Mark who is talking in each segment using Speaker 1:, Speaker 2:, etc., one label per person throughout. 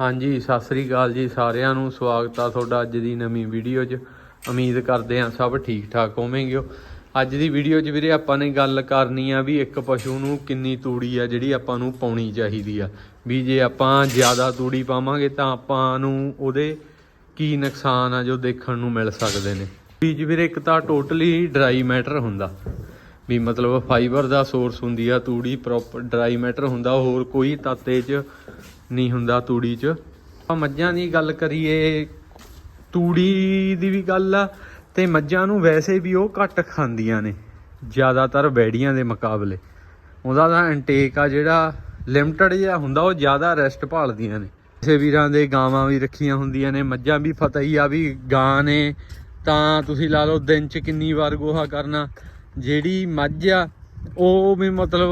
Speaker 1: ਹਾਂਜੀ, ਸਤਿ ਸ੍ਰੀ ਅਕਾਲ ਜੀ ਸਾਰਿਆਂ ਨੂੰ। ਸਵਾਗਤ ਆ ਤੁਹਾਡਾ ਅੱਜ ਦੀ ਨਵੀਂ ਵੀਡੀਓ 'ਚ। ਉਮੀਦ ਕਰਦੇ ਹਾਂ ਸਭ ਠੀਕ ਠਾਕ ਹੋਵੋਗੇ ਅੱਜ ਦੀ ਵੀਡੀਓ 'ਚ ਵੀਰੇ ਆਪਾਂ ਨੇ ਗੱਲ ਕਰਨੀ ਆ ਵੀ ਇੱਕ ਪਸ਼ੂ ਨੂੰ ਕਿੰਨੀ ਤੂੜੀ ਆ ਜਿਹੜੀ ਆਪਾਂ ਨੂੰ ਪਾਉਣੀ ਚਾਹੀਦੀ ਆ। ਵੀ ਜੇ ਆਪਾਂ ਜ਼ਿਆਦਾ ਤੂੜੀ ਪਾਵਾਂਗੇ ਤਾਂ ਆਪਾਂ ਨੂੰ ਉਹਦੇ ਕੀ ਨੁਕਸਾਨ ਆ ਜੋ ਦੇਖਣ ਨੂੰ ਮਿਲ ਸਕਦੇ ਨੇ। ਬੀਜ ਵੀਰੇ ਇੱਕ ਤਾਂ ਟੋਟਲੀ ਡਰਾਈ ਮੈਟਰ ਹੁੰਦਾ। ਵੀ ਮਤਲਬ ਫਾਈਬਰ ਦਾ ਸੋਰਸ ਹੁੰਦੀ ਆ, ਤੂੜੀ ਪ੍ਰੋਪਰ ਡਰਾਈ ਮੈਟਰ ਹੁੰਦਾ। ਹੋਰ ਕੋਈ ਤਾਤੇ 'ਚ ਨਹੀਂ ਹੁੰਦਾ ਤੂੜੀ 'ਚ। ਆਪਾਂ ਮੱਝਾਂ ਦੀ ਗੱਲ ਕਰੀਏ, ਤੂੜੀ ਦੀ ਵੀ ਗੱਲ ਆ, ਤੇ ਮੱਝਾਂ ਨੂੰ ਵੈਸੇ ਵੀ ਉਹ ਘੱਟ ਖਾਂਦੀਆਂ ਨੇ, ਜ਼ਿਆਦਾਤਰ ਵੈੜੀਆਂ ਦੇ ਮੁਕਾਬਲੇ। ਉਹਦਾ ਤਾਂ ਇਨਟੇਕ ਆ ਜਿਹੜਾ ਲਿਮਟਡ ਜਿਹਾ ਹੁੰਦਾ, ਉਹ ਜ਼ਿਆਦਾ ਰੈਸਟ ਭਾਲਦੀਆਂ ਨੇ। ਕਿਸੇ ਵੀਰਾਂ ਦੇ ਗਾਵਾਂ ਵੀ ਰੱਖੀਆਂ ਹੁੰਦੀਆਂ ਨੇ, ਮੱਝਾਂ ਵੀ ਪਤਾ ਹੀ ਆ ਵੀ ਗਾਂ ਨੇ। ਤਾਂ ਤੁਸੀਂ ਲਾ ਲਓ, ਦਿਨ 'ਚ ਕਿੰਨੀ ਵਾਰ ਗੋਹਾ ਕਰਨਾ। ਜਿਹੜੀ ਮੱਝ ਆ ਉਹ ਵੀ ਮਤਲਬ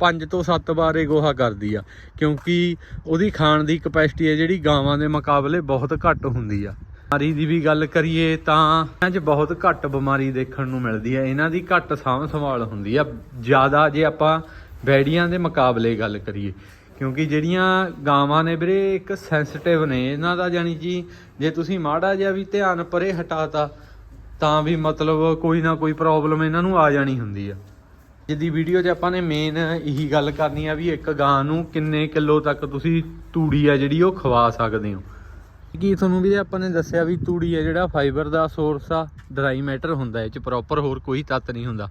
Speaker 1: 5 ਤੋਂ 7 ਵਾਰ ਇਹ ਗੋਹਾ ਕਰਦੀ ਆ, ਕਿਉਂਕਿ ਉਹਦੀ ਖਾਣ ਦੀ ਕਪੈਸਿਟੀ ਹੈ ਜਿਹੜੀ ਗਾਵਾਂ ਦੇ ਮੁਕਾਬਲੇ ਬਹੁਤ ਘੱਟ ਹੁੰਦੀ ਆ। ਬਿਮਾਰੀ ਦੀ ਵੀ ਗੱਲ ਕਰੀਏ ਤਾਂ ਇਹਨਾਂ 'ਚ ਬਹੁਤ ਘੱਟ ਬਿਮਾਰੀ ਦੇਖਣ ਨੂੰ ਮਿਲਦੀ ਹੈ ਇਹਨਾਂ ਦੀ ਘੱਟ ਸਾਂਭ ਸੰਭਾਲ ਹੁੰਦੀ ਆ। ਜ਼ਿਆਦਾ ਜੇ ਆਪਾਂ ਬੈੜੀਆਂ ਦੇ ਮੁਕਾਬਲੇ ਗੱਲ ਕਰੀਏ, ਕਿਉਂਕਿ ਜਿਹੜੀਆਂ ਗਾਵਾਂ ਨੇ ਵੀਰੇ ਇੱਕ ਸੈਂਸਿਟਿਵ ਨੇ। ਇਹਨਾਂ ਦਾ ਜਾਨੀ ਕਿ ਜੇ ਤੁਸੀਂ ਮਾੜਾ ਜਿਹਾ ਵੀ ਧਿਆਨ ਪਰੇ ਹਟਾਤਾ, ਤਾਂ ਵੀ ਮਤਲਬ ਕੋਈ ਨਾ ਕੋਈ ਪ੍ਰੋਬਲਮ ਇਹਨਾਂ ਨੂੰ ਆ ਜਾਣੀ ਹੁੰਦੀ ਆ। ਅੱਜ ਦੀ ਵੀਡੀਓ 'ਚ ਆਪਾਂ ਨੇ ਮੇਨ ਇਹੀ ਗੱਲ ਕਰਨੀ ਆ ਵੀ ਇੱਕ ਗਾਂ ਨੂੰ ਕਿੰਨੇ ਕਿਲੋ ਤੱਕ ਤੁਸੀਂ ਤੂੜੀ ਆ ਜਿਹੜੀ ਉਹ ਖਵਾ ਸਕਦੇ ਹੋ। ਕੀ ਤੁਹਾਨੂੰ ਵੀ ਆਪਾਂ ਨੇ ਦੱਸਿਆ ਵੀ ਤੂੜੀ ਆ ਜਿਹੜਾ ਫਾਈਬਰ ਦਾ ਸੋਰਸ ਆ ਡਰਾਈ ਮੈਟਰ ਹੁੰਦਾ ਇਹ 'ਚ ਪ੍ਰੋਪਰ ਹੋਰ ਕੋਈ ਤੱਤ ਨਹੀਂ ਹੁੰਦਾ।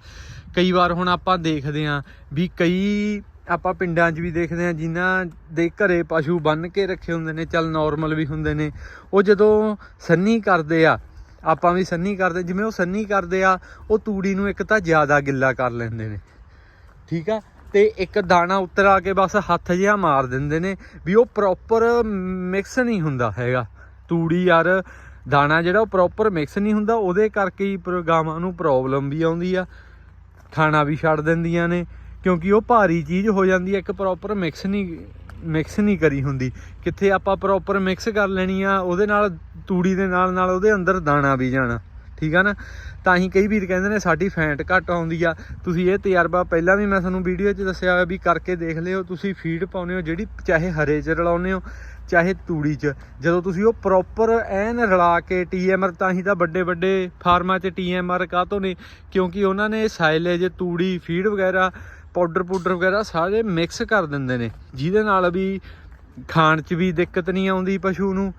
Speaker 1: ਕਈ ਵਾਰ ਹੁਣ ਆਪਾਂ ਦੇਖਦੇ ਆ ਵੀ ਕਈ ਆਪਾਂ ਪਿੰਡਾਂ 'ਚ ਵੀ ਦੇਖਦੇ ਆ, ਜਿਨ੍ਹਾਂ ਦੇ ਘਰੇ ਪਸ਼ੂ ਬੰਨ ਕੇ ਰੱਖੇ ਹੁੰਦੇ ਨੇ, ਚੱਲ ਨਾਰਮਲ ਵੀ ਹੁੰਦੇ ਨੇ, ਉਹ ਜਦੋਂ ਸੰਨੀ ਕਰਦੇ ਆ ਆਪਾਂ ਵੀ ਸੰਨੀ ਕਰਦੇ, ਜਿਵੇਂ ਉਹ ਸੰਨੀ ਕਰਦੇ ਆ, ਉਹ ਤੂੜੀ ਨੂੰ ਇੱਕ ਤਾਂ ਜ਼ਿਆਦਾ ਗਿੱਲਾ ਕਰ ਲੈਂਦੇ ਨੇ। ਠੀਕ ਆ? ਤੇ ਇੱਕ ਦਾਣਾ ਉੱਤਰ ਆ ਕੇ ਬਸ ਹੱਥ ਜਿਹਾ ਮਾਰ ਦਿੰਦੇ ਨੇ ਵੀ ਉਹ ਪ੍ਰੋਪਰ ਮਿਕਸ ਨਹੀਂ ਹੁੰਦਾ ਹੈਗਾ। ਤੂੜੀ ਯਾਰ, ਦਾਣਾ ਜਿਹੜਾ ਉਹ ਪ੍ਰੋਪਰ ਮਿਕਸ ਨਹੀਂ ਹੁੰਦਾ, ਉਹਦੇ ਕਰਕੇ ਹੀ ਪਰ- ਗਾਵਾਂ ਨੂੰ ਪ੍ਰੋਬਲਮ ਵੀ ਆਉਂਦੀ ਆ। ਖਾਣਾ ਵੀ ਛੱਡ ਦਿੰਦੀਆਂ ਨੇ, ਕਿਉਂਕਿ ਉਹ ਭਾਰੀ ਚੀਜ਼ ਹੋ ਜਾਂਦੀ ਹੈ ਇੱਕ ਪ੍ਰੋਪਰ ਮਿਕਸ ਨਹੀਂ ਮਿਕਸ ਨਹੀਂ ਕਰੀ ਹੁੰਦੀ। ਕਿੱਥੇ ਆਪਾਂ ਪ੍ਰੋਪਰ ਮਿਕਸ ਕਰ ਲੈਣੀ ਆ, ਉਹਦੇ ਨਾਲ, ਤੂੜੀ ਦੇ ਨਾਲ ਨਾਲ ਉਹਦੇ ਅੰਦਰ ਦਾਣਾ ਵੀ ਜਾਣਾ। ਠੀਕ ਆ ਨਾ? ਤਾਂ ਹੀ ਕਈ ਵੀਰ ਕਹਿੰਦੇ ਨੇ ਸਾਡੀ ਫੈਂਟ ਘੱਟ ਆਉਂਦੀ ਆ। ਤੁਸੀਂ ਇਹ ਤਜਰਬਾ ਪਹਿਲਾਂ ਵੀ ਮੈਂ ਤੁਹਾਨੂੰ ਵੀਡੀਓ 'ਚ ਦੱਸਿਆ ਹੋਇਆ ਵੀ ਕਰਕੇ ਦੇਖ ਲਿਓ। ਤੁਸੀਂ ਫੀਡ ਪਾਉਨੇ ਹੋ ਜਿਹੜੀ ਚਾਹੇ ਹਰੇ 'ਚ ਰਲਾਉਂਦੇ ਹੋ, ਚਾਹੇ ਤੂੜੀ 'ਚ। ਜਦੋਂ ਤੁਸੀਂ ਉਹ ਪ੍ਰੋਪਰ ਐਨ ਰਲਾ ਕੇ ਟੀਐਮਆਰ ਤਾਂ ਹੀ ਤਾਂ ਵੱਡੇ ਵੱਡੇ ਫਾਰਮਾਂ 'ਚ ਟੀਐਮਆਰ ਕਾਹਤੋਂ ਨੇ? ਕਿਉਂਕਿ ਉਹਨਾਂ ਨੇ ਸਾਇਲੇਜ ਤੂੜੀ ਫੀਡ ਵਗੈਰਾ ਪਾਊਡਰ ਪੂਡਰ ਵਗੈਰਾ ਸਾਰੇ ਮਿਕਸ ਕਰ ਦਿੰਦੇ ਨੇ। ਜਿਹਦੇ ਨਾਲ ਵੀ ਖਾਣ 'ਚ ਵੀ ਦਿੱਕਤ ਨਹੀਂ ਆਉਂਦੀ ਪਸ਼ੂ ਨੂੰ।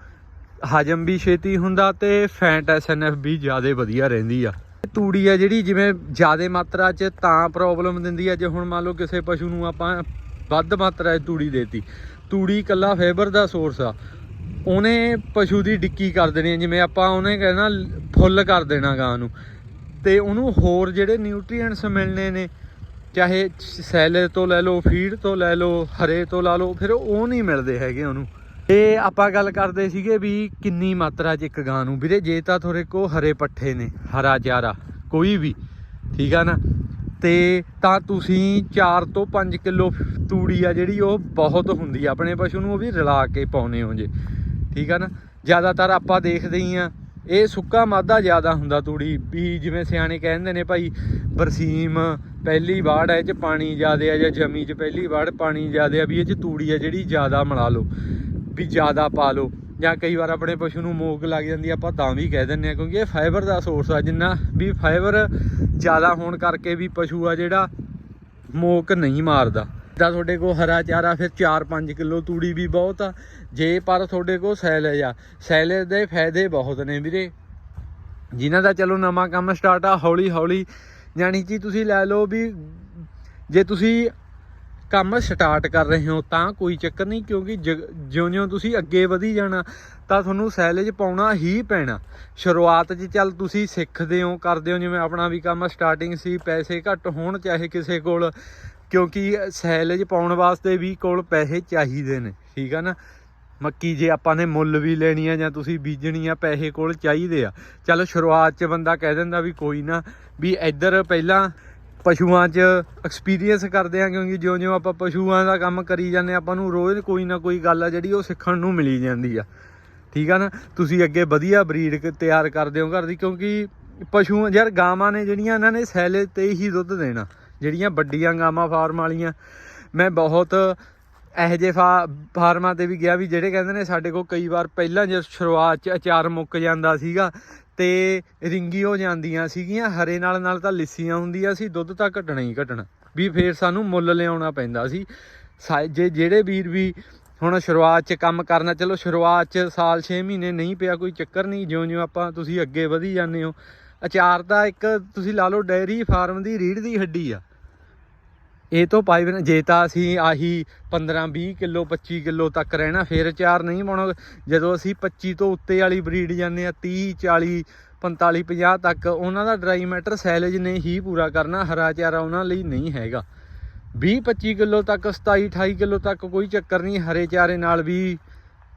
Speaker 1: ਹਜਮ ਵੀ ਛੇਤੀ ਹੁੰਦਾ ਤੇ ਫੈਟ ਐਸਐਨਐਫ ਵੀ ਜ਼ਿਆਦਾ ਵਧੀਆ ਰਹਿੰਦੀ ਆ। ਤੂੜੀ ਆ ਜਿਹੜੀ ਜਿਵੇਂ ਜ਼ਿਆਦਾ ਮਾਤਰਾ 'ਚ ਤਾਂ ਪ੍ਰੋਬਲਮ ਦਿੰਦੀ ਆ। ਜੇ ਹੁਣ ਮੰਨ ਲਓ ਕਿਸੇ ਪਸ਼ੂ ਨੂੰ ਆਪਾਂ ਵੱਧ ਮਾਤਰਾ 'ਚ ਤੂੜੀ ਦੇਤੀ। ਤੂੜੀ ਇਕੱਲਾ ਫਾਈਬਰ ਦਾ ਸੋਰਸ ਆ। ਉਹਨੇ ਪਸ਼ੂ ਦੀ ਡਿੱਕੀ ਕਰ ਦੇਣੀ ਆ, ਜਿਵੇਂ ਆਪਾਂ ਉਹਨੇ ਕਹਿਣਾ ਫੁੱਲ ਕਰ ਦੇਣਾ ਗਾਂ ਨੂੰ ਤੇ ਉਹਨੂੰ ਹੋਰ ਜਿਹੜੇ ਨਿਊਟ੍ਰੀਐਂਟਸ ਮਿਲਣੇ ਨੇ ਚਾਹੇ ਸੈਲੇ ਤੋਂ ਲੈ ਲਓ, ਫੀਡ ਤੋਂ ਲੈ ਲਓ, ਹਰੇ ਤੋਂ ਲਾ ਲਓ, ਫਿਰ ਉਹ ਨਹੀਂ ਮਿਲਦੇ ਹੈਗੇ ਉਹਨੂੰ। ਤੇ ਆਪਾਂ ਗੱਲ ਕਰਦੇ ਸੀਗੇ ਵੀ ਕਿੰਨੀ ਮਾਤਰਾ 'ਚ ਇੱਕ ਗਾਂ ਨੂੰ। ਵੀਰੇ, ਜੇ ਤਾਂ ਤੁਹਾਡੇ ਕੋ ਹਰੇ ਪੱਠੇ ਨੇ, ਹਰਾ ਚਾਰਾ ਕੋਈ ਵੀ, ਠੀਕ ਆ ਨਾ? ਤੇ ਤਾਂ ਤੁਸੀਂ 4 ਤੋਂ 5 ਕਿਲੋ ਤੂੜੀ ਆ ਜਿਹੜੀ ਉਹ ਬਹੁਤ ਹੁੰਦੀ ਆ। ਆਪਣੇ ਪਸ਼ੂ ਨੂੰ ਉਹ ਵੀ ਰਲਾ ਕੇ ਪਾਉਨੇ ਹੋ ਜੇ, ਠੀਕ ਆ ਨਾ? ਜ਼ਿਆਦਾਤਰ ਆਪਾਂ ਦੇਖਦੇ ਹੀ ਆ ਇਹ ਸੁੱਕਾ ਮਾਦਾ ਜ਼ਿਆਦਾ ਹੁੰਦਾ ਤੂੜੀ। ਵੀ ਜਿਵੇਂ ਸਿਆਣੇ ਕਹਿੰਦੇ ਨੇ ਭਾਈ, ਬਰਸੀਮ ਪਹਿਲੀ ਵਾੜ ਹੈ ਇਹ ਚ ਪਾਣੀ ਜ਼ਿਆਦਾ ਆ ਜਾਂ ਜਮੀ ਚ ਪਹਿਲੀ ਵਾੜ ਪਾਣੀ ਜ਼ਿਆਦਾ ਆ, ਵੀ ਇਹ ਚ ਤੂੜੀ ਆ ਜਿਹੜੀ ਜ਼ਿਆਦਾ ਮਿਲਾ ਲਓ, ਵੀ ਜ਼ਿਆਦਾ ਪਾ ਲਓ। ਜਾਂ ਕਈ ਵਾਰ ਆਪਣੇ ਪਸ਼ੂ ਨੂੰ ਮੋਕ ਲੱਗ ਜਾਂਦੀ ਆਪਾਂ ਤਾਂ ਵੀ ਕਹਿ ਦਿੰਦੇ ਆ, ਕਿਉਂਕਿ ਇਹ ਫਾਈਬਰ ਦਾ ਸੋਰਸ ਆ ਜਿੰਨਾ, ਵੀ ਫਾਈਬਰ ਜ਼ਿਆਦਾ ਹੋਣ ਕਰਕੇ ਵੀ ਪਸ਼ੂ ਆ ਜਿਹੜਾ ਮੋਕ ਨਹੀਂ ਮਾਰਦਾ। ਤਾਂ ਤੁਹਾਡੇ ਕੋਲ ਹਰਾ ਚਾਰਾ, ਫਿਰ 4-5 ਕਿਲੋ ਤੂੜੀ ਵੀ ਬਹੁਤ ਆ। ਜੇ ਪਰ ਤੁਹਾਡੇ ਕੋਲ ਸੈਲੇਜ ਆ। ਸੈਲੇਜ ਦੇ ਫਾਇਦੇ ਬਹੁਤ ਨੇ ਵੀਰੇ। ਜਿਨ੍ਹਾਂ ਦਾ ਚਲੋ ਨਵਾਂ ਕੰਮ ਸਟਾਰਟ ਆ, ਹੌਲੀ ਹੌਲੀ ਜਾਣੀ ਕਿ ਤੁਸੀਂ ਲੈ ਲਓ ਵੀ ਜੇ ਤੁਸੀਂ ਕੰਮ ਸਟਾਰਟ ਕਰ ਰਹੇ ਹੋ ਤਾਂ ਕੋਈ ਚੱਕਰ ਨਹੀਂ, ਕਿਉਂਕਿ ਜਿਉਂ-ਜਿਉਂ ਤੁਸੀਂ ਅੱਗੇ ਵਧੀ ਜਾਣਾ, ਤਾਂ ਤੁਹਾਨੂੰ ਸੈਲੇਜ ਪਾਉਣਾ ਹੀ ਪੈਣਾ। ਸ਼ੁਰੂਆਤ 'ਚ ਚੱਲ ਤੁਸੀਂ ਸਿੱਖਦੇ ਹੋ, ਕਰਦੇ ਹੋ, ਜਿਵੇਂ ਆਪਣਾ ਵੀ ਕੰਮ ਸਟਾਰਟਿੰਗ ਸੀ, ਪੈਸੇ ਘੱਟ ਹੋਣ ਚਾਹੇ ਕਿਸੇ ਕੋਲ ਕਿਉਂਕਿ ਸੈਲੇਜ ਪਾਉਣ ਵਾਸਤੇ ਵੀ ਕੋਲ ਪੈਸੇ ਚਾਹੀਦੇ ਨੇ, ਠੀਕ ਆ ਨਾ? ਮੱਕੀ ਜੇ ਆਪਾਂ ਨੇ ਮੁੱਲ ਵੀ ਲੈਣੀ ਆ ਜਾਂ ਤੁਸੀਂ ਬੀਜਣੀ ਆ, ਪੈਸੇ ਕੋਲ ਚਾਹੀਦੇ ਆ। ਚਲੋ ਸ਼ੁਰੂਆਤ 'ਚ ਬੰਦਾ ਕਹਿ ਦਿੰਦਾ ਵੀ ਕੋਈ ਨਾ, ਵੀ ਇੱਧਰ ਪਹਿਲਾਂ ਪਸ਼ੂਆਂ 'ਚ ਐਕਸਪੀਰੀਅੰਸ ਕਰਦੇ ਆ, ਕਿਉਂਕਿ ਜਿਉਂ-ਜਿਉਂ ਆਪਾਂ ਪਸ਼ੂਆਂ ਦਾ ਕੰਮ ਕਰੀ ਜਾਂਦੇ ਆਪਾਂ ਨੂੰ ਰੋਜ਼ ਕੋਈ ਨਾ ਕੋਈ ਗੱਲ ਆ ਜਿਹੜੀ ਉਹ ਸਿੱਖਣ ਨੂੰ ਮਿਲੀ ਜਾਂਦੀ ਆ। ਠੀਕ ਆ ਨਾ? ਤੁਸੀਂ ਅੱਗੇ ਵਧੀਆ ਬਰੀਡ ਤਿਆਰ ਕਰਦੇ ਹੋ ਘਰ ਦੀ, ਕਿਉਂਕਿ ਪਸ਼ੂ, ਯਾਰ ਗਾਵਾਂ ਨੇ ਜਿਹੜੀਆਂ ਇਹਨਾਂ ਨੇ ਸੈਲੇ ਤੇ ਹੀ ਦੁੱਧ ਦੇਣਾ। ਜਿਹੜੀਆਂ ਵੱਡੀਆਂ ਗਾਵਾਂ ਫਾਰਮ ਵਾਲੀਆਂ। ਮੈਂ ਬਹੁਤ ਇਹੋ ਜਿਹੇ ਫਾ- ਫਾਰਮਾਂ ਤੇ ਵੀ ਗਿਆ ਵੀ ਜਿਹੜੇ ਕਹਿੰਦੇ ਨੇ ਸਾਡੇ ਕੋਲ ਕਈ ਵਾਰ ਪਹਿਲਾਂ ਜੇ ਸ਼ੁਰੂਆਤ ਚ ਅਚਾਰ ਮੁੱਕ ਜਾਂਦਾ ਸੀਗਾ ਤੇ ਰਿੰਗੀ ਹੋ ਜਾਂਦੀਆਂ ਸੀਗੀਆਂ, ਹਰੇ ਨਾਲ ਨਾਲ ਤਾਂ ਲਿੱਸੀਆਂ ਹੁੰਦੀਆਂ ਸੀ, ਦੁੱਧ ਤਾਂ ਘਟਣਾ ਹੀ ਘਟਣਾ। ਵੀ ਫੇਰ ਸਾਨੂੰ ਮੁੱਲ ਲਿਆਉਣਾ ਪੈਂਦਾ ਸੀ। ਸਾ- ਜੇ ਜਿਹੜੇ ਵੀਰ ਵੀ ਹੁਣ ਸ਼ੁਰੂਆਤ 'ਚ ਕੰਮ ਕਰਨਾ, ਚਲੋ ਸ਼ੁਰੂਆਤ 'ਚ ਸਾਲ 6 ਮਹੀਨੇ ਨਹੀਂ ਪਿਆ, ਕੋਈ ਚੱਕਰ ਨਹੀਂ, ਜਿਉਂ-ਜਿਉਂ ਆਪਾਂ ਤੁਸੀਂ ਅੱਗੇ ਵਧੀ ਜਾਂਦੇ ਹੋ। ਅਚਾਰ ਤਾਂ ਇੱਕ ਤੁਸੀਂ ਲਾ ਲਓ ਡੈਰੀ ਫਾਰਮ ਦੀ ਰੀੜ ਦੀ ਹੱਡੀ ਆ। ਇਹ ਤੋਂ ਪਾਈ ਬਿਨਾਂ ਜੇ ਤਾਂ ਅਸੀਂ ਆਹੀ 15 20 ਕਿਲੋ 25 ਕਿਲੋ ਤੱਕ ਰਹਿਣਾ, ਫਿਰ ਚਾਰ ਨਹੀਂ ਪਾਉਣਾ। ਜਦੋਂ ਅਸੀਂ 25 ਤੋਂ ਉੱਤੇ ਵਾਲੀ ਬਰੀਡ ਜਾਂਦੇ ਆ 30 40 45 50 ਤੱਕ, ਉਹਨਾਂ ਦਾ ਡਰਾਈ ਮੈਟਰ ਸੈਲੇਜ ਨੇ ਹੀ ਪੂਰਾ ਕਰਨਾ, ਹਰਾ ਚਾਰਾ ਉਹਨਾਂ ਲਈ ਨਹੀਂ ਹੈਗਾ। 20 25 ਕਿਲੋ ਤੱਕ 27 28 ਕਿਲੋ ਤੱਕ ਕੋਈ ਚੱਕਰ ਨਹੀਂ, ਹਰੇ ਚਾਰੇ ਨਾਲ ਵੀ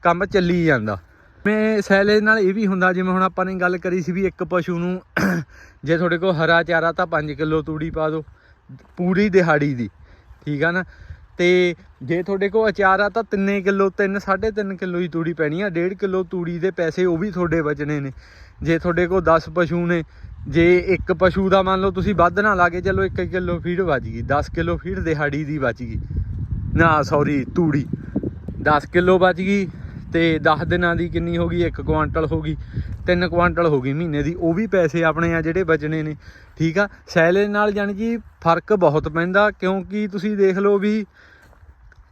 Speaker 1: ਕੰਮ ਚੱਲੀ ਜਾਂਦਾ। ਮੈਂ ਸੈਲੇਜ ਨਾਲ ਇਹ ਵੀ ਹੁੰਦਾ, ਜਿਵੇਂ ਹੁਣ ਆਪਾਂ ਨੇ ਗੱਲ ਕਰੀ ਸੀ ਵੀ ਇੱਕ ਪਸ਼ੂ ਨੂੰ, ਜੇ ਤੁਹਾਡੇ ਕੋਲ ਹਰਾ ਚਾਰਾ ਤਾਂ 5 ਕਿਲੋ ਤੂੜੀ ਪਾ ਦਿਓ। ਪੂਰੀ ਦਿਹਾੜੀ ਦੀ, ਠੀਕ ਆ ਨਾ? ਤੇ ਜੇ ਤੁਹਾਡੇ ਕੋਲ ਅਚਾਰ ਆ ਤਾਂ 3 ਕਿਲੋ 3 3.5 ਕਿਲੋ ਹੀ ਤੂੜੀ ਪੈਣੀ ਆ 1.5 ਕਿਲੋ ਤੂੜੀ ਦੇ ਪੈਸੇ ਉਹ ਵੀ ਤੁਹਾਡੇ ਬਚਣੇ ਨੇ। ਜੇ ਤੁਹਾਡੇ ਕੋਲ 10 ਪਸ਼ੂ ਨੇ, ਜੇ ਇੱਕ ਪਸ਼ੂ ਦਾ ਮੰਨ ਲਓ ਤੁਸੀਂ ਵੱਧ ਨਾ ਲਾ ਕੇ ਚਲੋ 1 ਕਿਲੋ ਫੀਡ ਬਚ ਗਈ 10 ਕਿਲੋ ਫੀਡ ਦਿਹਾੜੀ ਦੀ ਬਚ ਗਈ। ਨਾ ਸੌਰੀ ਤੂੜੀ। 10 ਕਿਲੋ ਬਚ ਗਈ ਤੇ 10 ਦਿਨਾਂ ਦੀ ਕਿੰਨੀ ਹੋ ਗਈ? 1 ਕੁਆਂਟਲ ਹੋ ਗਈ। 3 ਕੁਆਂਟਲ ਹੋ ਗਈ ਮਹੀਨੇ ਦੀ। ਉਹ ਵੀ ਪੈਸੇ ਆਪਣੇ ਆ ਜਿਹੜੇ ਬਚਣੇ ਨੇ। ਠੀਕ ਆ? ਸੈਲੇ ਨਾਲ ਜਾਣੀ ਕਿ ਫ਼ਰਕ ਬਹੁਤ ਪੈਂਦਾ, ਕਿਉਂਕਿ ਤੁਸੀਂ ਦੇਖ ਲਓ ਵੀ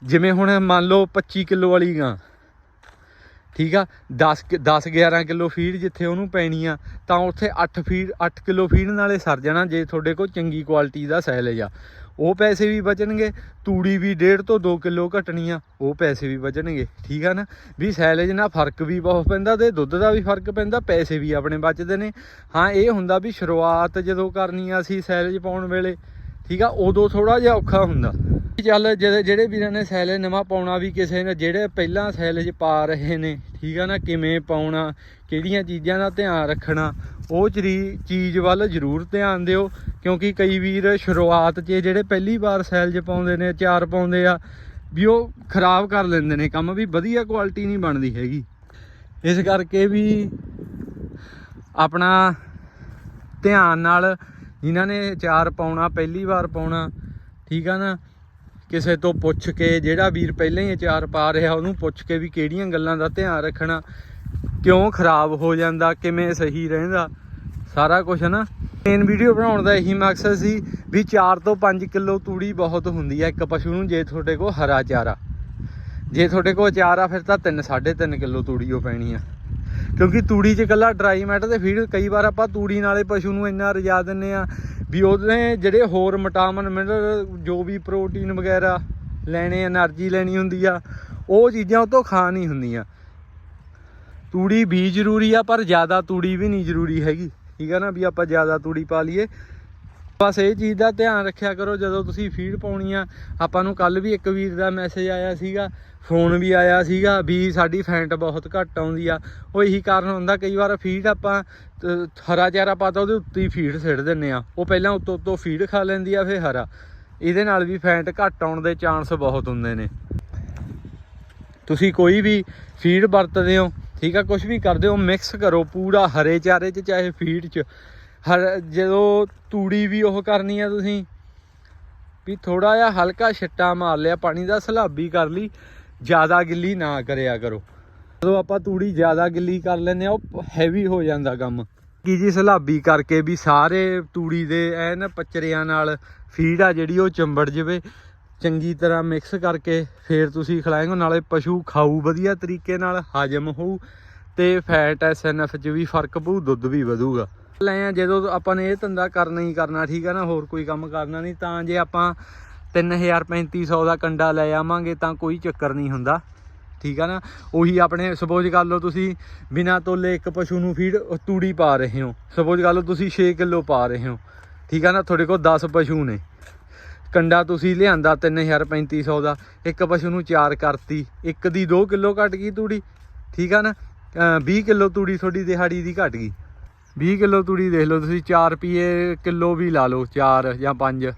Speaker 1: ਜਿਵੇਂ ਹੁਣ ਮੰਨ ਲਓ 25 ਕਿਲੋ ਵਾਲੀ ਗਾਂ। ਠੀਕ ਆ? 10 ਕਿ- 10 11 ਕਿਲੋ ਫੀਡ ਜਿੱਥੇ ਉਹਨੂੰ ਪੈਣੀ ਆ, ਤਾਂ ਉੱਥੇ 8 ਫੀਡ 8 ਕਿਲੋ ਫੀਡ ਨਾਲੇ ਸਰ ਜਾਣਾ ਜੇ ਤੁਹਾਡੇ ਕੋਲ ਚੰਗੀ ਕੁਆਲਿਟੀ ਦਾ ਸੈਲੇਜ ਆ। ਉਹ ਪੈਸੇ ਵੀ ਬਚਣਗੇ, ਤੂੜੀ ਵੀ 1.5 ਤੋਂ 2 ਕਿਲੋ ਘਟਣੀ ਆ, ਉਹ ਪੈਸੇ ਵੀ ਬਚਣਗੇ, ਠੀਕ ਆ ਨਾ? ਵੀ ਸੈਲੇਜ ਨਾਲ ਫ਼ਰਕ ਵੀ ਬਹੁਤ ਪੈਂਦਾ ਤੇ ਦੁੱਧ ਦਾ ਵੀ ਫ਼ਰਕ ਪੈਂਦਾ, ਪੈਸੇ ਵੀ ਆਪਣੇ ਬਚਦੇ ਨੇ। ਹਾਂ, ਇਹ ਹੁੰਦਾ ਵੀ ਸ਼ੁਰੂਆਤ ਜਦੋਂ ਕਰਨੀ ਆ ਅਸੀਂ ਸੈਲੇਜ ਪਾਉਣ ਵੇਲੇ, ਠੀਕ ਆ, ਉਦੋਂ ਥੋੜਾ ਜਿਹਾ ਔਖਾ ਹੁੰਦਾ। ਚੱਲ ਜਿਹੜੇ ਜਿਹੜੇ ਵੀਰਾਂ ਨੇ ਸੈਲੇਜ ਨਵਾਂ ਪਾਉਣਾ ਵੀ ਕਿਸੇ ਨੇ, ਜਿਹੜੇ ਪਹਿਲਾਂ ਸੈਲੇਜ ਪਾ ਰਹੇ ਨੇ, ਠੀਕ ਆ ਨਾ, ਕਿਵੇਂ ਪਾਉਣਾ, ਕਿਹੜੀਆਂ ਚੀਜ਼ਾਂ ਦਾ ਧਿਆਨ ਰੱਖਣਾ ਉਹ ਚਰੀ- ਚੀਜ਼ ਵੱਲ ਜ਼ਰੂਰ ਧਿਆਨ ਦਿਓ, ਕਿਉਂਕਿ ਕਈ ਵੀਰ ਸ਼ੁਰੂਆਤ 'ਚ ਜਿਹੜੇ ਪਹਿਲੀ ਵਾਰ ਸੈਲਜ ਪਾਉਂਦੇ ਨੇ, ਚਾਰ ਪਾਉਂਦੇ ਆ, ਵੀ ਉਹ ਖਰਾਬ ਕਰ ਲੈਂਦੇ ਨੇ ਕੰਮ, ਵੀ ਵਧੀਆ ਕੁਆਲਿਟੀ ਨਹੀਂ ਬਣਦੀ ਹੈਗੀ। ਇਸ ਕਰਕੇ ਵੀ ਆਪਣਾ ਧਿਆਨ ਨਾਲ ਜਿਨ੍ਹਾਂ ਨੇ ਚਾਰ ਪਾਉਣਾ, ਪਹਿਲੀ ਵਾਰ ਪਾਉਣਾ, ਠੀਕ ਆ ਨਾ? ਕਿਸੇ ਤੋਂ ਪੁੱਛ ਕੇ, ਜਿਹੜਾ ਵੀਰ ਪਹਿਲਾਂ ਹੀ ਅਚਾਰ ਪਾ ਰਿਹਾ, ਉਹਨੂੰ ਪੁੱਛ ਕੇ ਵੀ ਕਿਹੜੀਆਂ ਗੱਲਾਂ ਦਾ ਧਿਆਨ ਰੱਖਣਾ ਕਿਉਂ ਖਰਾਬ ਹੋ ਜਾਂਦਾ, ਕਿਵੇਂ ਸਹੀ ਰਹਿੰਦਾ, ਸਾਰਾ ਕੁਝ ਨਾ। ਮੇਨ ਵੀਡੀਓ ਬਣਾਉਣ ਦਾ ਇਹੀ ਮਕਸਦ ਸੀ ਵੀ 4 ਤੋਂ 5 ਕਿਲੋ ਤੂੜੀ ਬਹੁਤ ਹੁੰਦੀ ਹੈ ਇੱਕ ਪਸ਼ੂ ਨੂੰ, ਜੇ ਤੁਹਾਡੇ ਕੋਲ ਹਰਾ ਚਾਰਾ। ਜੇ ਤੁਹਾਡੇ ਕੋਲ ਚਾਰਾ, ਫਿਰ ਤਾਂ 3 3.5 ਕਿਲੋ ਤੂੜੀ ਉਹ ਪੈਣੀ ਆ। ਕਿਉਂਕਿ ਤੂੜੀ 'ਚ ਕੱਲਾ ਡਰਾਈ ਮੈਟਰ ਤੇ ਫੀਡ ਕਈ ਵਾਰ ਆਪਾਂ ਤੂੜੀ ਨਾਲੇ ਪਸ਼ੂ ਨੂੰ ਇੰਨਾ ਰਜਾ ਦਿੰਨੇ ਆ ਵੀ ਉਹਦੇ ਜਿਹੜੇ ਹੋਰ ਮਟਾਮਨ ਮਿਨਰਲ ਜੋ ਵੀ ਪ੍ਰੋਟੀਨ ਵਗੈਰਾ ਲੈਣੇ એનર્ਜੀ ਲੈਣੀ ਹੁੰਦੀ ਆ, ਉਹ ਚੀਜ਼ਾਂ ਉਹ ਤੋਂ ਖਾ ਨਹੀਂ ਹੁੰਦੀਆਂ। ਤੂੜੀ ਵੀ ਜ਼ਰੂਰੀ ਆ, ਪਰ ਜ਼ਿਆਦਾ ਤੂੜੀ ਵੀ ਨਹੀਂ ਜ਼ਰੂਰੀ ਹੈਗੀ। ਠੀਕ ਆ ਨਾ ਵੀ ਆਪਾਂ ਜ਼ਿਆਦਾ ਤੂੜੀ ਪਾ ਲਈਏ। ਬਸ ਇਹ ਚੀਜ਼ ਦਾ ਧਿਆਨ ਰੱਖਿਆ ਕਰੋ, ਜਦੋਂ ਤੁਸੀਂ ਫੀਡ ਪਾਉਣੀ ਆ, ਆਪਾਂ ਨੂੰ ਕੱਲ ਵੀ ਇੱਕ ਵੀਰ ਦਾ ਮੈਸੇਜ ਆਇਆ ਸੀਗਾ ਫੋਨ ਵੀ ਆਇਆ ਸੀਗਾ ਵੀ ਸਾਡੀ ਫੈਂਟ ਬਹੁਤ ਘੱਟ ਆਉਂਦੀ ਆ। ਉਹ ਇਹੀ ਕਾਰਨ ਹੁੰਦਾ, ਕਈ ਵਾਰ ਫੀਡ ਆਪਾਂ ਹਰਾ ਚਾਰਾ ਪਾਤਾ ਉਹਦੇ ਉੱਤੇ ਹੀ ਫੀਡ ਸਿੱਟ ਦਿੰਨੇ ਆ। ਉਹ ਪਹਿਲਾਂ ਉੱਤੋਂ ਉੱਤੋਂ ਫੀਡ ਖਾ ਲੈਂਦੀ ਆ, ਫਿਰ ਹਰਾ। ਇਹਦੇ ਨਾਲ ਵੀ ਫੈਂਟ ਘੱਟ ਆਉਣ ਦੇ ਚਾਂਸ ਬਹੁਤ ਹੁੰਦੇ ਨੇ। ਤੁਸੀਂ ਕੋਈ ਵੀ ਫੀਡ ਵਰਤਦੇ ਹੋ ਠੀਕ ਆ ਕੁਝ ਵੀ ਕਰਦੇ ਹੋ ਮਿਕਸ ਕਰੋ ਪੂਰਾ ਹਰੇ ਚਾਰੇ 'ਚ, ਚਾਹੇ ਫੀਡ 'ਚ। ਹਰ, ਜਦੋਂ ਤੂੜੀ ਵੀ ਉਹ ਕਰਨੀ ਆ ਤੁਸੀਂ, ਵੀ ਥੋੜਾ ਜਿਹਾ ਹਲਕਾ ਛਿੱਟਾ ਮਾਰ ਲਿਆ, ਪਾਣੀ ਦਾ ਸਲਾਬੀ ਕਰ ਲਈ, ਜ਼ਿਆਦਾ ਗਿੱਲੀ ਨਾ ਕਰਿਆ ਕਰੋ। ਜਦੋਂ ਆਪਾਂ ਤੂੜੀ ਜ਼ਿਆਦਾ ਗਿੱਲੀ ਕਰ ਲੈਂਦੇ ਆ ਉਹ ਹੈਵੀ ਹੋ ਜਾਂਦਾ ਕੰਮ। ਕੀ ਜੀ ਸਲਾਬੀ ਕਰਕੇ ਵੀ ਸਾਰੇ ਤੂੜੀ ਦੇ ਐਨ ਪਚਰਿਆਂ ਨਾਲ ਫੀਡ ਆ ਜਿਹੜੀ ਉਹ ਚੰਬੜ ਜਵੇ। ਚੰਗੀ ਤਰ੍ਹਾਂ ਮਿਕਸ ਕਰਕੇ ਫੇਰ ਤੁਸੀਂ ਖਿਲਾਏਂਗੇ, ਨਾਲੇ ਪਸ਼ੂ ਖਾਊ, ਵਧੀਆ ਤਰੀਕੇ ਨਾਲ ਹਜਮ ਹੋਊ ਤੇ ਫੈਟ ਐਸਐਨਐਫ 'ਚ ਵੀ ਫ਼ਰਕ ਪਊ, ਦੁੱਧ ਵੀ ਵਧੂਗਾ। ਲੈ ਆ, ਜਦੋਂ ਆਪਾਂ ਨੇ ਇਹ ਧੰਦਾ ਕਰਨਾ ਹੀ ਕਰਨਾ, ਠੀਕ ਆ ਨਾ, ਹੋਰ ਕੋਈ ਕੰਮ ਕਰਨਾ ਨਹੀਂ, ਤਾਂ ਜੇ ਆਪਾਂ 3000 3500 ਦਾ ਕੰਡਾ ਲੈ ਆਵਾਂਗੇ, ਤਾਂ ਕੋਈ ਚੱਕਰ ਨਹੀਂ ਹੁੰਦਾ, ਠੀਕ ਆ ਨਾ? ਉਹੀ ਆਪਣੇ ਸਪੋਜ਼ ਕਰ ਲਓ ਤੁਸੀਂ ਬਿਨਾ ਤੋਲੇ ਇੱਕ ਪਸ਼ੂ ਨੂੰ ਫੀਡ ਤੂੜੀ ਪਾ ਰਹੇ ਹੋ ਸਪੋਜ਼ ਕਰ ਲਓ ਤੁਸੀਂ 6 ਕਿਲੋ ਪਾ ਰਹੇ ਹੋ, ਠੀਕ ਆ ਨਾ? ਤੁਹਾਡੇ ਕੋਲ 10 ਪਸ਼ੂ ਨੇ। ਕੰਡਾ ਤੁਸੀਂ ਲਿਆਂਦਾ 3000 3500 ਦਾ। ਇੱਕ ਪਸ਼ੂ ਨੂੰ ਚਾਰ ਕਰਤੀ। ਇੱਕ ਦੀ 2 ਕਿਲੋ ਘਟ ਗਈ ਤੂੜੀ। ਠੀਕ ਆ ਨਾ? ਅਹ 20 ਕਿਲੋ ਤੂੜੀ ਤੁਹਾਡੀ ਦਿਹਾੜੀ ਦੀ ਘਟ ਗਈ। 20 ਕਿਲੋ ਤੂੜੀ ਦੇਖ ਲਓ ਤੁਸੀਂ 4 ਰੁਪਏ ਕਿਲੋ ਵੀ ਲਾ ਲਓ 4 ਜਾਂ 5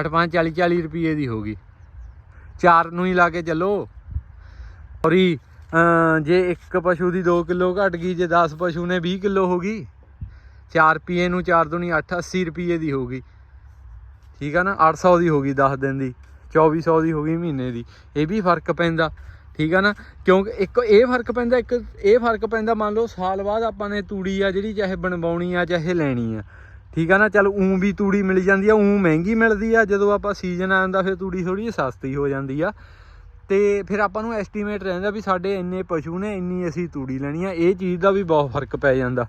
Speaker 1: 8 5 40 40 ਰੁਪਏ ਦੀ ਹੋਗੀ 4 ਨੂੰ ਹੀ ਲਾ ਕੇ ਚੱਲੋ। ਔਰੀ ਜੇ ਇੱਕ ਪਸ਼ੂ ਦੀ 2 ਕਿਲੋ ਘਟ ਗਈ, ਜੇ 10 ਪਸ਼ੂ ਨੇ 20 ਕਿਲੋ ਹੋ ਗਈ 4 ਰੁਪਏ ਨੂੰ 4 ਦੁਨੀ 8 80 ਰੁਪਏ ਦੀ ਹੋਗੀ ਠੀਕ ਆ ਨਾ 800 ਦੀ ਹੋ ਗਈ 10 ਦਿਨ ਦੀ 2400 ਦੀ ਹੋ ਗਈ ਮਹੀਨੇ ਦੀ, ਇਹ ਵੀ ਫ਼ਰਕ ਪੈਂਦਾ, ਠੀਕ ਆ ਨਾ? ਕਿਉਂਕਿ ਇੱਕ ਇਹ ਫ਼ਰਕ ਪੈਂਦਾ, ਇੱਕ ਇਹ ਫ਼ਰਕ ਪੈਂਦਾ, ਮੰਨ ਲਓ ਸਾਲ ਬਾਅਦ ਆਪਾਂ ਨੇ ਤੂੜੀ ਆ ਜਿਹੜੀ ਚਾਹੇ ਬਣਵਾਉਣੀ ਆ, ਚਾਹੇ ਲੈਣੀ ਆ, ਠੀਕ ਆ ਨਾ? ਚਲ ਉਂ ਵੀ ਤੂੜੀ ਮਿਲ ਜਾਂਦੀ ਆ ਉਂ ਮਹਿੰਗੀ ਮਿਲਦੀ ਆ, ਜਦੋਂ ਆਪਾਂ ਸੀਜ਼ਨ ਆਉਂਦਾ ਫਿਰ ਤੂੜੀ ਥੋੜੀ ਸਸਤੀ ਹੋ ਜਾਂਦੀ ਆ। ਤੇ ਫਿਰ ਆਪਾਂ ਨੂੰ ਐਸਟੀਮੇਟ ਰਹਿੰਦਾ ਵੀ ਸਾਡੇ ਇੰਨੇ ਪਸ਼ੂ ਨੇ, ਇੰਨੀ ਅਸੀਂ ਤੂੜੀ ਲੈਣੀ ਆ, ਇਹ ਚੀਜ਼ ਦਾ ਵੀ ਬਹੁਤ ਫ਼ਰਕ ਪੈ ਜਾਂਦਾ।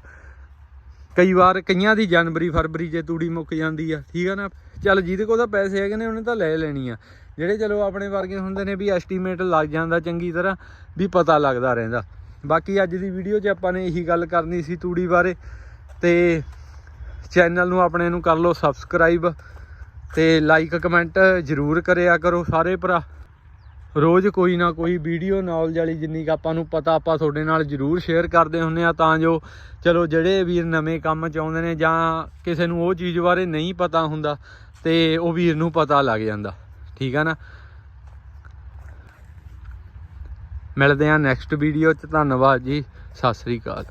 Speaker 1: ਕਈ ਵਾਰ ਕਈਆਂ ਦੀ ਜਨਵਰੀ, ਫਰਵਰੀ 'ਚ ਤੂੜੀ ਮੁੱਕ ਜਾਂਦੀ ਆ, ਠੀਕ ਆ ਨਾ? ਚੱਲ ਜਿਹਦੇ ਕੋਲ ਤਾਂ ਪੈਸੇ ਹੈਗੇ ਨੇ, ਉਹਨੇ ਤਾਂ ਲੈ ਲੈਣੀ ਆ। ਜਿਹੜੇ ਚਲੋ ਆਪਣੇ ਵਰਗੇ ਹੁੰਦੇ ਨੇ ਵੀ ਐਸਟੀਮੇਟ ਲੱਗ ਜਾਂਦਾ ਚੰਗੀ ਤਰ੍ਹਾਂ, ਵੀ ਪਤਾ ਲੱਗਦਾ ਰਹਿੰਦਾ। ਬਾਕੀ ਅੱਜ ਦੀ ਵੀਡੀਓ 'ਚ ਆਪਾਂ ਨੇ ਇਹੀ ਗੱਲ ਕਰਨੀ ਸੀ ਤੂੜੀ ਬਾਰੇ, ਤੇ ਚੈਨਲ ਨੂੰ ਆਪਣੇ ਨੂੰ ਕਰ ਲਓ ਸਬਸਕ੍ਰਾਈਬ ਤੇ ਲਾਈਕ ਕਮੈਂਟ ਜ਼ਰੂਰ ਕਰਿਆ ਕਰੋ ਸਾਰੇ ਭਰਾ। ਰੋਜ਼ ਕੋਈ ਨਾ ਕੋਈ ਵੀਡੀਓ ਨੌਲੇਜ ਵਾਲੀ ਜਿੰਨੀ ਕੁ ਆਪਾਂ ਨੂੰ ਪਤਾ ਆਪਾਂ ਤੁਹਾਡੇ ਨਾਲ ਜ਼ਰੂਰ ਸ਼ੇਅਰ ਕਰਦੇ ਹੁੰਨੇ ਆ, ਤਾਂ ਜੋ ਚਲੋ ਜਿਹੜੇ ਵੀਰ ਨਵੇਂ ਕੰਮ ਚ ਆਉਂਦੇ ਨੇ ਜਾਂ ਕਿਸੇ ਨੂੰ ਉਹ ਚੀਜ਼ ਬਾਰੇ ਨਹੀਂ ਪਤਾ ਹੁੰਦਾ ਤੇ ਉਹ ਵੀਰ ਨੂੰ ਪਤਾ ਲੱਗ ਜਾਂਦਾ। ਠੀਕ ਆ ਨਾ? ਮਿਲਦੇ ਆ ਨੈਕਸਟ ਵੀਡੀਓ ਚ, ਧੰਨਵਾਦ ਜੀ, ਸਤਿ ਸ੍ਰੀ ਅਕਾਲ।